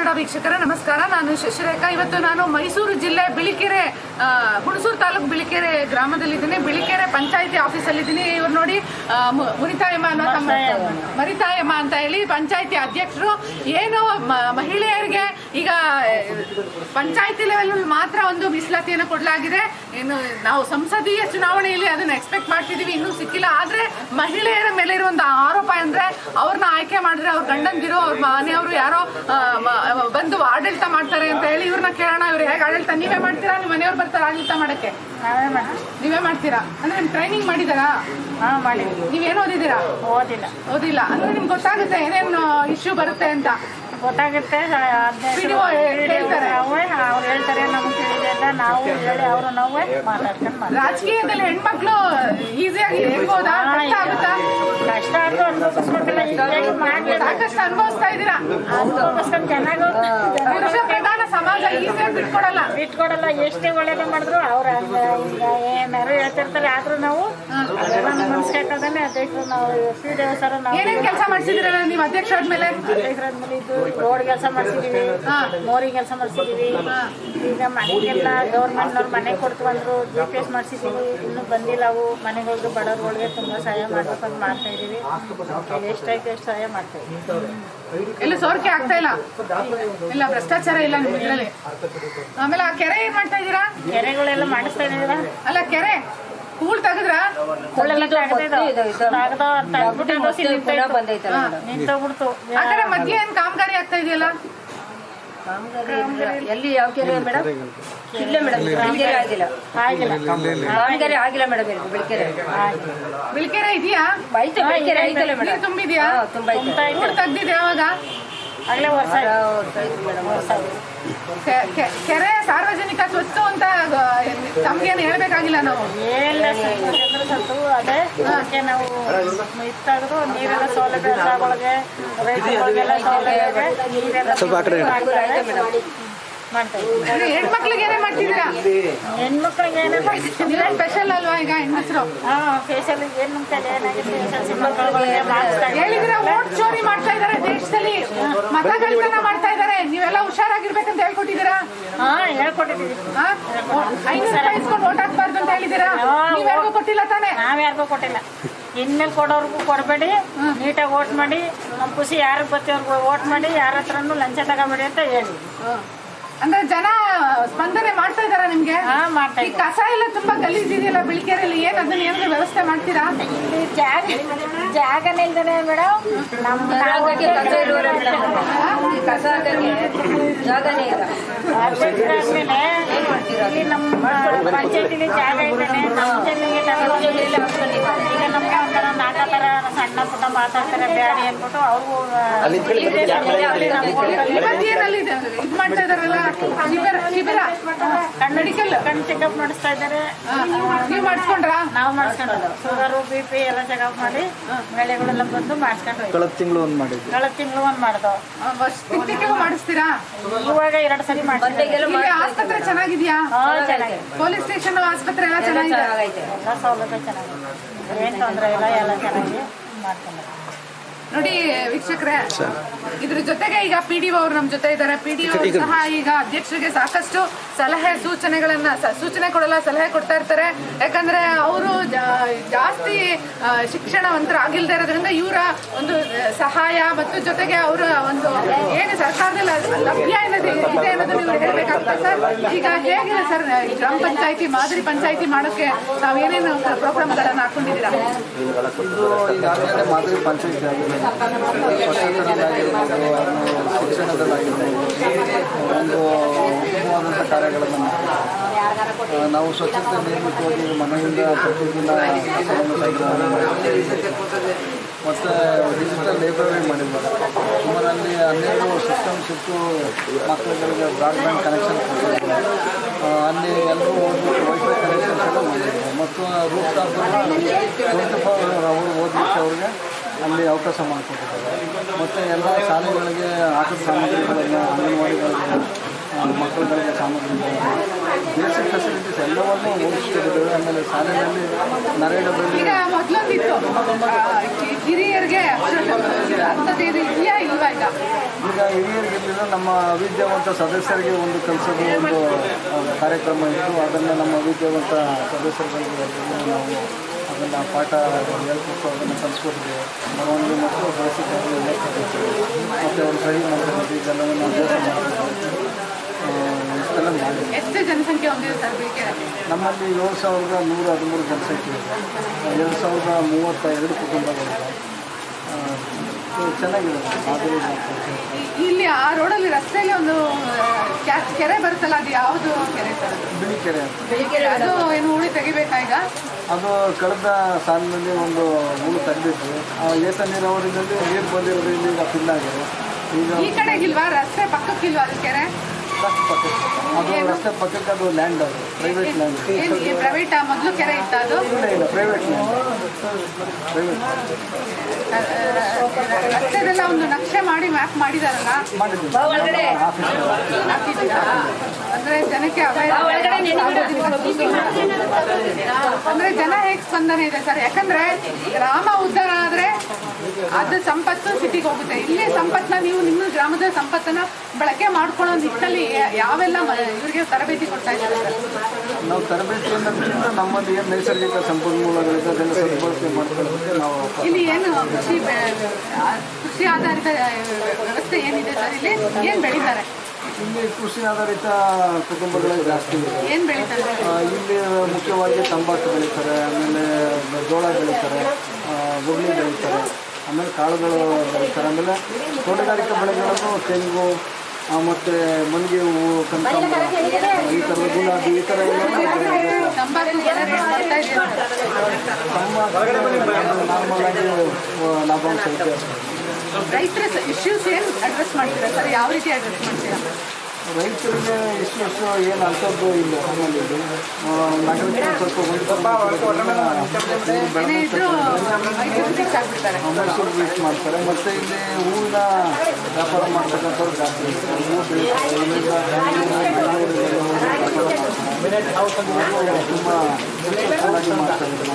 ಕನ್ನಡ ವೀಕ್ಷಕರ ನಮಸ್ಕಾರ. ನಾನು ಶಶಿರೇಖಾ. ಇವತ್ತು ನಾನು ಮೈಸೂರು ಜಿಲ್ಲೆ ಬಿಳಿಕೆರೆ ಹುಣಸೂರು ತಾಲೂಕು ಬಿಳಿಕೆರೆ ಗ್ರಾಮದಲ್ಲಿದ್ದೀನಿ. ಬಿಳಿಕೆರೆ ಪಂಚಾಯತಿ ಆಫೀಸಲ್ಲಿದ್ದೀನಿ. ಇವ್ರು ನೋಡಿ ಮುನಿತಾಯಮ್ಮ ಅನ್ನೋ ತಮ್ಮ ಮರಿತಾಯಮ್ಮ ಅಂತ ಹೇಳಿ ಪಂಚಾಯತಿ ಅಧ್ಯಕ್ಷರು. ಏನು ಮಹಿಳೆಯರಿಗೆ ಈಗ ಪಂಚಾಯತಿ ಲೆವೆಲ್ ಮಾತ್ರ ಒಂದು ಮೀಸಲಾತಿಯನ್ನು ಕೊಡಲಾಗಿದೆ. ಇನ್ನು ನಾವು ಸಂಸದೀಯ ಚುನಾವಣೆಯಲ್ಲಿ ಅದನ್ನು ಎಕ್ಸ್ಪೆಕ್ಟ್ ಮಾಡ್ತಿದೀವಿ ಇನ್ನೂ ಸಿಕ್ಕಿಲ್ಲ. ಆದ್ರೆ ಮಹಿಳೆಯರ ಮೇಲೆ ಇರುವಂತ ಆರೋಪ ಅಂದ್ರೆ ಅವ್ರನ್ನ ಆಯ್ಕೆ ಮಾಡಿದ್ರೆ ಅವ್ರ ಗಂಡಂದಿರು ಅವ್ರ ಮನೆಯವರು ಯಾರೋ ಬಂದು ಆಡಳಿತ ಮಾಡ್ತಾರೆ ಅಂತ ಹೇಳಿ ಇವ್ರನ್ನ ಕೇಳೋಣ ಇವ್ರು ಹೇಗೆ ಆಡಳಿತ? ನೀವೇ ಮಾಡ್ತೀರಾ? ನಿಮ್ಮ ಮನೆಯವ್ರು ಬರ್ತಾರೆ ಆಡಳಿತ ಮಾಡಕ್ಕೆ. ನಾವೇ ಮಾಡಿ ನೀವೇ ಮಾಡ್ತೀರಾ? ಅಂದ್ರೆ ನಿಮ್ ಟ್ರೈನಿಂಗ್ ಮಾಡಿದಾರಾ? ಹಾಂ ಮಾಡಿದ್ವಿ. ನೀವೇನು ಓದಿದ್ದೀರಾ? ಓದಿಲ್ಲ. ಓದಿಲ್ಲ. ಅಂದ್ರೆ ನಿಮ್ಗೆ ಗೊತ್ತಾಗುತ್ತೆ ಏನೇನು ಇಶ್ಯೂ ಬರುತ್ತೆ ಅಂತ. ಗೊತ್ತಾಗುತ್ತೆ ಹೇಳ್ತಾರೆ. ಅವೇ ಅವ್ರು ಹೇಳ್ತಾರೆ ನಮ್ಗೆ ತಿಳಿದಿಲ್ಲ ನಾವು ಹೇಳಿ ಅವರು ನಾವೇ ಮಾತಾಡ್ಕೊಂಡು ಮಾಡ್ತೀವಿ. ರಾಜಕೀಯದಲ್ಲಿ ಹೆಣ್ಮಕ್ಳು ಈಸಿಯಾಗಿ ಹೇಳ್ಬೋದಾ? ಸಾಕಷ್ಟು ಅನುಭವಿಸ್ತಾ ಇದ್ದೀರಾ? ಆ ಚೆನ್ನಾಗಿ ಸಮಾಜ ಈಸಿಯಾಗಿ ಬಿಟ್ಕೊಡಲ್ಲ. ಬಿಟ್ಕೊಡಲ್ಲ ಎಷ್ಟೇ ಒಳ್ಳೇದು ಮಾಡಿದ್ರು ಅವ್ರ ಈಗ ಏನಾರು ಹೇಳ್ತಿರ್ತಾರೆ ಆದ್ರೂ ನಾವು ಮನ್ಸ್ಕಾಕದನ್ನೇ ಅಧ್ಯಕ್ಷರು ನಾವು ಪಿ ಡಿ ಸರ್ ನಾವು ಏನೇನ್ ಕೆಲಸ ಮಾಡಿಸಿದ್ರಲ್ಲ ನೀವು ಅಧ್ಯಕ್ಷ ಆದ್ಮೇಲೆ ಅಧ್ಯಕ್ಷರಾದ್ಮೇಲೆ ಇದು ರೋಡ್ ಕೆಲಸ ಮಾಡ್ಸಿದೀವಿ. ಮೋರಿ ಕೆಲಸ ಮಾಡಿಸಿದೀವಿ. ಈಗ ಮನೆಗೆಲ್ಲ ಗೌರ್ಮೆಂಟ್ನವ್ರು ಮನೆ ಕೊಡ್ತು ಅಂದ್ರು ಜಿ ಪಿ ಎಸ್ ಮಾಡಿಸಿದೀವಿ. ಇನ್ನೂ ಬಂದಿಲ್ಲ ಅವು. ಮನೆಗಳಿಗೆ ಬಡವ್ರಗಳಿಗೆ ತುಂಬಾ ಸಹಾಯ ಮಾಡ್ಬೇಕು ಅಂತ ಮಾಡ್ತಾ ಇದೀವಿ. ಎಷ್ಟಾಯ್ತು ಎಷ್ಟು ಸಹಾಯ ಮಾಡ್ತಾ ಇದೀವಿ. ಎಲ್ಲ ಸೋರಿಕೆ ಆಗ್ತಾ ಇಲ್ಲ. ಇಲ್ಲ ಭ್ರಷ್ಟಾಚಾರ ಇಲ್ಲ ನಿಮ್ಮ ಇದ್ರಲ್ಲಿ ಆಮೇಲೆ ಆ ಕೆರೆ ಏನ್ ಮಾಡ್ತಾ ಇದ್ದೀರಾ? ಕೆರೆಗಳೆಲ್ಲ ಮಾಡಿಸ್ತಾ ಇದೀರ ಅಲ್ಲ ಕೆರೆ. ಕೂಳ್ ತೆಗದ್ರ? ನಿಂತೋಗ್ಬಿಡ್ತು. ಆ ಕಡೆ ಮಧ್ಯೆ ಏನ್ ಕಾಮಗಾರಿ ಆಗ್ತಾ ಇದೆಯಲ್ಲ? ಎಲ್ಲಿ ಯಾವ ಕೆರೆ ಮೇಡಮ್? ಇಲ್ಲ ಮೇಡಮ್ ಬೆಳಕೆರೆ ಆಗಿಲ್ಲ. ಕಾಮಗಾರಿ ಆಗಿಲ್ಲ ಮೇಡಮ್ ಇಲ್ಲಿ ಬೆಳಕೆರೆ. ಬಿಳ್ಕೆರೆ ಇದೆಯಾ? ಐತೆ ಬೆಳಕೆರೆ ಐತಲ್ಲ ಮೇಡಮ್. ತುಂಬಿದ್ಯಾ? ತುಂಬಾ ಅವಾಗ? ಯಾವಾಗ ಆಗ್ಲೇ ವರ್ಷ ಮೇಡಮ್ ಕೆ- ಕೆ- ಕೆರೆ ಸಾರ್ವಜನಿಕ ಸ್ವತ್ತು ಅಂತ ತಮ್ಗೇನು ಹೇಳ್ಬೇಕಾಗಿಲ್ಲ ನಾವು? ಎಲ್ಲ ಸತ್ತು ಅದೇ ಅದಕ್ಕೆ ನಾವು ಇತ್ತಾಗದು ನೀರೆಲ್ಲ ಸೌಲಭ್ಯ ರೈತರಿಗೆಲ್ಲ ಸೌಲಭ್ಯ ನೀರೆಲ್ಲ ಮಾಡ್ತಾ ಹೆಣ್ಮಕ್ಳಿಗೆ ಏನೇ ಮಾಡ್ತಿದ್ದೀರಾ? ಹೆಣ್ಮಕ್ಳಿಗೆ ಮಾಡ್ತಿದ್ದೀವಿ ಸ್ಪೆಷಲ್ ಅಲ್ವಾ ಈಗ ಹೆಂಗಸರು? ಹಾ ಫೇಶಿಯಲ್ ಏನು ಮಾಡಿಸ್ತಾ ಇದ್ದೀವಿ. ಹೇಳಿದ್ರೆ ಓಟ್ ಚೋರಿ ಮಾಡ್ತಾ ಇದಾರೆ ದೇಶದಲ್ಲಿ. ಮತಗಳ್ತನ ಮಾಡ್ತಾ ಇದಾರೆ ನೀವೆಲ್ಲ ಹುಷಾರಾಗಿರ್ಬೇಕಂತ ಹೇಳ್ಕೊಟ್ಟಿದ್ದೀರಾ? ಹಾ ಹೇಳ್ಕೊಟ್ಟಿದ್ದೀವಿ. ಆ? ಸಾವಿರ ರೂಪಾಯಿ ಇಸ್ಕೊಂಡು ಓಟ್ ಹಾಕ್ಬಾರ್ದು ಅಂತ ಹೇಳಿದ್ದೀರಾ? ನೀವ್ಯಾರಿಗೂ ಕೊಟ್ಟಿಲ್ಲ ತಾನೇ? ನಾವ್ ಯಾರಿಗೂ ಕೊಟ್ಟಿಲ್ಲ. ಇನ್ಮೇಲೆ ಕೊಡೋರ್ಗೂ ಕೊಡಬೇಡಿ. ನೀಟಾಗಿ ಓಟ್ ಮಾಡಿ. ನಮ್ಮ ಖುಷಿ ಯಾರಿಗೆ ಬರ್ತೀವ್ರಿಗೂ ಓಟ್ ಮಾಡಿ. ಯಾರ ಹತ್ರನೂ ಲಂಚ ತಗೋಬೇಡಿ ಅಂತ ಹೇಳಿ. ಅಂದ್ರೆ ಜನ ಸ್ಪಂದನೆ ಮಾಡ್ತಾ ಇದಾರ ನಿಮ್ಗೆ? ಮಾಡ್ತಾ ಈ ಕಸ ಎಲ್ಲ ತುಂಬಾ ಗಲೀಜಿದೆಯಲ್ಲ ಬಿಳಿಕೆರೆಯಲ್ಲಿ ಏನ್ ಅದನ್ನ ಏನಾದ್ರು ವ್ಯವಸ್ಥೆ ಮಾಡ್ತೀರಾ? ಜಾಗ ಜಾಗನೇ ಇಲ್ದೇನೆ ಮೇಡಮ್. ನಮ್ಮ ಕಸ ಹಾಕಕ್ಕೆ ಜಾಗನೇ ಇಲ್ಲ. ನಮ್ಮ ಪಂಚಾಯತಿಲಿ ಜಾಗ ಇದ್ದಾನೆ ನಮ್ಮ ತಗೊಂಡು ಈಗ ನಮ್ಗೆ ಒಂಥರ ನಾಟಕ ಥರ ಸಣ್ಣ ಪುಟ್ಟ ಮಾತಾಡ್ತಾರೆ ಬ್ಯಾಡಿ ಅಂದ್ಬಿಟ್ಟು ಅವ್ರಿಗೂ ಮೆಡಿಕಲ್ ಕಣ್ಣು ಚೆಕಪ್ ಮಾಡಿಸ್ತಾ ಇದ್ದಾರೆ. ನೀವು ಮಾಡಿಸ್ಕೊಂಡ್ರಾ? ನಾವು ಮಾಡಿಸ್ಕೊಂಡು ಶುಗರು ಬಿ ಪಿ ಎಲ್ಲ ಚೆಕಪ್ ಮಾಡಿ ಬೆಳೆಗಳೆಲ್ಲ ಬಂದು ಮಾಡಿಸ್ಕೊಂಡು ಕಳೆದ ತಿಂಗಳು ಒಂದು ಮಾಡಿದ್ವಿ ಕಳೆದ ತಿಂಗಳು ಒಂದು ಮಾಡ್ದೋ. ಮಾಡಿಸ್ತೀರಾ? ಇವಾಗ ಎರಡು ಸರಿ ಮಾಡ್ತೀವಿ ಆಸ್ಪತ್ರೆ ಚೆನ್ನಾಗಿದ್ಯಾ? ಪೊಲೀಸ್ ಸ್ಟೇಷನ್ ಆಸ್ಪತ್ರೆ ಎಲ್ಲ ಚೆನ್ನಾಗಿದೆ? ಚೆನ್ನಾಗೈತೆ ಎಲ್ಲ ಸೌಲಭ್ಯ ಚೆನ್ನಾಗಿದೆ. ಏನು ತೊಂದರೆ ಇಲ್ಲ ಎಲ್ಲ ಚೆನ್ನಾಗಿ ಮಾಡ್ಕೊಂಡು ನೋಡಿ ವೀಕ್ಷಕರೇ ಇದ್ರ ಜೊತೆಗೆ ಈಗ ಪಿ ಡಿ ಅವರು ನಮ್ಮ ಜೊತೆ ಇದ್ದಾರೆ. ಪಿ ಡಿ ಸಹ ಈಗ ಅಧ್ಯಕ್ಷರಿಗೆ ಸಾಕಷ್ಟು ಸಲಹೆ ಸೂಚನೆಗಳನ್ನ ಸೂಚನೆ ಕೊಡಲ್ಲ ಸಲಹೆ ಕೊಡ್ತಾ ಇರ್ತಾರೆ. ಯಾಕಂದ್ರೆ ಅವರು ಜಾಸ್ತಿ ಶಿಕ್ಷಣವಂತರ ಆಗಿಲ್ದೇ ಇರೋದ್ರಿಂದ ಇವರ ಒಂದು ಸಹಾಯ ಮತ್ತು ಜೊತೆಗೆ ಅವರ ಒಂದು ಏನು ಸರ್ಕಾರದಲ್ಲಿ ಲಭ್ಯ ಅನ್ನೋದು ಇದೆ ಅನ್ನೋದನ್ನ ನೀವು ಹೇಳ್ಬೇಕಾಗ್ತದೆ ಸರ್. ಈಗ ಹೇಗಿದೆ ಸರ್ ಗ್ರಾಮ ಪಂಚಾಯತಿ ಮಾದರಿ ಪಂಚಾಯತಿ ಮಾಡೋಕ್ಕೆ ನಾವು ಏನೇನು ಪ್ರೋಗ್ರಾಮ್ಗಳನ್ನ ಹಾಕೊಂಡಿದ್ದೀರಾ? ಮಾದರಿ ಪಂಚಾಯತ್ ಅನ್ನೋ ಶಿಕ್ಷಣದಲ್ಲಾಗಿರ್ಬೋದು ಒಂದು ಉತ್ತಮವಾದಂಥ ಕಾರ್ಯಗಳನ್ನು ನಾವು ಸ್ವಚ್ಛತೆ ನಿಯಮಿತವಾಗಿ ಮನೆಯಿಂದ ಪ್ರತಿದಿನ ಕಸವನ್ನು ಮತ್ತು ಡಿಜಿಟಲ್ ಲೈಬ್ರರಿ ಮಾಡಿದ್ದಾರೆ ಸುಮಾರಲ್ಲಿ ಹನ್ನೆರಡು ಸಿಸ್ಟಮ್ ಸಿಕ್ಕು ಮಕ್ಕಳುಗಳಿಗೆ ಬ್ರಾಡ್ಬ್ಯಾಂಡ್ ಕನೆಕ್ಷನ್ ಕೊಟ್ಟಿದ್ದಾರೆ ಅಲ್ಲಿ ಎಲ್ಲರೂ ಓದ್ಬಿಟ್ಟು ವೈಫೈ ಕನೆಕ್ಷನ್ಸ್ ಎಲ್ಲ ಮಾಡಿದ್ದಾರೆ ಮತ್ತು ರೂಪ್ ಟಾಪ್ ಟ್ವೆಂಟಿ ಫೋರ್ ಓದಲಿಕ್ಕೆ ಅವ್ರಿಗೆ ಅಲ್ಲಿ ಅವಕಾಶ ಮಾಡಿಕೊಟ್ಟಿದ್ದಾರೆ. ಮತ್ತು ಎಲ್ಲ ಶಾಲೆಗಳಿಗೆ ಆಟದ ಸಾಮಗ್ರಿಗಳನ್ನು ಅಂಗನವಾಡಿಗಳಿಗೆ ಮಕ್ಕಳುಗಳಿಗೆ ಸಾಮಗ್ರಿಗಳನ್ನು ಬೇಸಿಕ್ ಫೆಸಿಲಿಟೀಸ್ ಎಲ್ಲವನ್ನೂ ಒದಗಿಸ್ತಿದ್ದೇವೆ ಆಮೇಲೆ ಶಾಲೆಯಲ್ಲಿ ನರೇಗಾದಲ್ಲಿ ಹಿರಿಯರಿಗೆ ಈಗ? ಹಿರಿಯರಿಗಿಲ್ಲ ನಮ್ಮ ವಿದ್ಯಾವಂತ ಸದಸ್ಯರಿಗೆ ಒಂದು ಕೆಲಸದ ಒಂದು ಕಾರ್ಯಕ್ರಮ ಇತ್ತು. ಅದನ್ನು ನಮ್ಮ ವಿದ್ಯಾವಂತ ಸದಸ್ಯರುಗಳಿಗೆ ನಾವು ಅದನ್ನು ಪಾಠ ಹೇಳ್ಕೊಟ್ಟು ಅದನ್ನು ಕಲಿಸ್ಕೊಟ್ಟಿದೆ ಬರವಣಿಗೆ ಮತ್ತು ಬಳಸಿಕೊಂಡು ಹೇಳ್ಕೊಟ್ಟಿದ್ದೇವೆ ಮತ್ತು ಅವ್ರು ಸರಿ ಮಾಡ್ತಾರೆ ಇದೆಲ್ಲವನ್ನು ಅಭ್ಯಾಸ ಇಷ್ಟೆಲ್ಲ ಬಿಳಿಕೆರೆ ನಮ್ಮಲ್ಲಿ ಏಳು ಸಾವಿರದ ನೂರ ಹದಿಮೂರು ಜನಸಂಖ್ಯೆ ಇದೆ. ಎರಡು ಸಾವಿರದ ಮೂವತ್ತ ಎರಡು ಕುಟುಂಬಗಳಿದೆ ಆ, ಇದು ಚೆನ್ನಾಗಿದೆ ಮಾದರಿ ಮಾಡ್ತಾರೆ. ಇ- ಇಲ್ಲಿ ಆ ರೋಡಲ್ಲಿ ರಸ್ತೆಯಲ್ಲಿ ಒಂದು ಕೆರೆ ಬರುತ್ತಲ್ಲ ಅದು ಯಾವುದು ಕೆರೆ ಸರ್? ಅದು? ಬಿಳಿಕೆರೆ ಅದು ಏನು ಹುಳಿ ತೆಗಿಬೇಕಾ ಈಗ? ಅದು ಕಳೆದ ಸಾಲಿನಲ್ಲಿ ಒಂದು ಹುಳು ತೆಗೆದಿತ್ತು ಆ ಏತ ನೀರಾವರಿನಲ್ಲಿ ನೀರು ಬಂದಿರೋದ್ರಿಂದ ಈಗ ಫಿಲ್ ಆಗಿದೆ. ಈಗ ಈ ಕಡೆಗಿಲ್ವಾ ರಸ್ತೆ ಪಕ್ಕಕ್ಕಿಲ್ವಾ ಅದು ಕೆರೆ? ರಸ್ತೆ ಪಕ್ಕಕ್ಕೆ. ಅದು ರಸ್ತೆ ಪಕ್ಕಕ್ಕೆ ಅದು ಲ್ಯಾಂಡ್ ಅದು ಪ್ರೈವೇಟ್ ಲ್ಯಾಂಡ್ ಏನು ಈ ಪ್ರೈವೇಟ್ ಮೊದಲು ಕೆರೆ ಇತ್ತು ಅದು? ಇಲ್ಲ ಇಲ್ಲ ಪ್ರೈವೇಟ್ ಲ್ಯಾಂಡ್ ಪ್ರೈವೇಟ್ ಒಂದು ನಕ್ಷೆ ಮಾಡಿ ಮ್ಯಾಪ್ ಮಾಡಿದಾರಲ್ಲ? ಒಳಗಡೆ? ಅಂದ್ರೆ ಜನಕ್ಕೆ ಅಂದ್ರೆ ಜನ ಹೇಗೆ ಸ್ಪಂದನೆ ಇದೆ ಸರ್? ಯಾಕಂದ್ರೆ ರಾಮ ಉದ್ಧಾರ ಆದ್ರೆ ಅದು ಸಂಪತ್ತು ಸಿಟಿಗೆ ಹೋಗುತ್ತೆ. ಇಲ್ಲಿ ಸಂಪತ್ತನ್ನ ನೀವು ನಿಮ್ಮ ಗ್ರಾಮದ ಸಂಪತ್ತನ್ನ ಬಳಕೆ ಮಾಡ್ಕೊಳ್ಳೋ ನಿಟ್ಟಲ್ಲಿ ಯಾವೆಲ್ಲ ಇವರಿಗೆ ತರಬೇತಿ ಕೊಡ್ತಾ ಇದ್ದಾರೆ? ನಾವು ತರಬೇತಿ ಅನ್ನೋದ್ರಿಂದ ನಮ್ಮಲ್ಲಿ ಏನು ನೈಸರ್ಗಿಕ ಸಂಪನ್ಮೂಲಗಳಿದೆ ಅದನ್ನು ಸದ್ಬಳಕೆ ಮಾಡ್ಕೊಳ್ಳೋದಕ್ಕೆ ನಾವು ಇಲ್ಲಿ ಏನು ಕೃಷಿ ಕೃಷಿ ಆಧಾರಿತ ವ್ಯವಸ್ಥೆ ಏನಿದೆ ಸರ್? ಇಲ್ಲಿ ಏನು ಬೆಳೀತಾರೆ? ಇಲ್ಲಿ ಕೃಷಿ ಆಧಾರಿತ ಕುಟುಂಬಗಳೇ ಜಾಸ್ತಿ ಇದೆ ಇಲ್ಲಿ ಮುಖ್ಯವಾಗಿ ತಂಬಾಕು ಬೆಳೀತಾರೆ ಆಮೇಲೆ ಜೋಳ ಬೆಳೀತಾರೆ ಹುರುಳಿ ಬೆಳೀತಾರೆ. ಕಾಳುಗಳು ಬೆಳೀತಾರೆ ಆಮೇಲೆ ತೋಟಗಾರಿಕಾ ಬೆಳೆಗಳನ್ನು ತೆಂಗು ಮತ್ತು ಮಲ್ಲಿಗೆ ಹೂವು ಕನಕಾಂಬರ ಈ ಥರ ಗುಲಾಬಿ, ಈ ಥರ ಎಲ್ಲ ನಾರ್ಮಲ್ ಆಗಿ ಲಾಭಾಂಶ ಇದೆ. ರೈತರ ಇಶ್ಯೂಸ್ ಏನು ಅಡ್ರೆಸ್ ಮಾಡ್ತೀರಾ ಸರ್? ಯಾವ ರೀತಿ ಅಡ್ರೆಸ್ ಮಾಡ್ತೀರಾ? ರೈತರಿಗೆ ಎಷ್ಟು ವರ್ಷ ಏನು ಅಂಥದ್ದು ಇಲ್ಲ ನಮ್ಮಲ್ಲಿ ನಗರಕ್ಕೆ ಸ್ವಲ್ಪ ಮೈಸೂರು ಬೀಚ್ ಮಾಡ್ತಾರೆ ಮತ್ತು ಇಲ್ಲಿ ಹೂವಿನ ವ್ಯಾಪಾರ ಮಾಡ್ತಕ್ಕಂಥವ್ರು ಜಾಸ್ತಿ ಇರ್ತಾರೆ. ತುಂಬ ಚೆನ್ನಾಗಿ ಮಾಡ್ತಾರೆ ನಮ್ಮ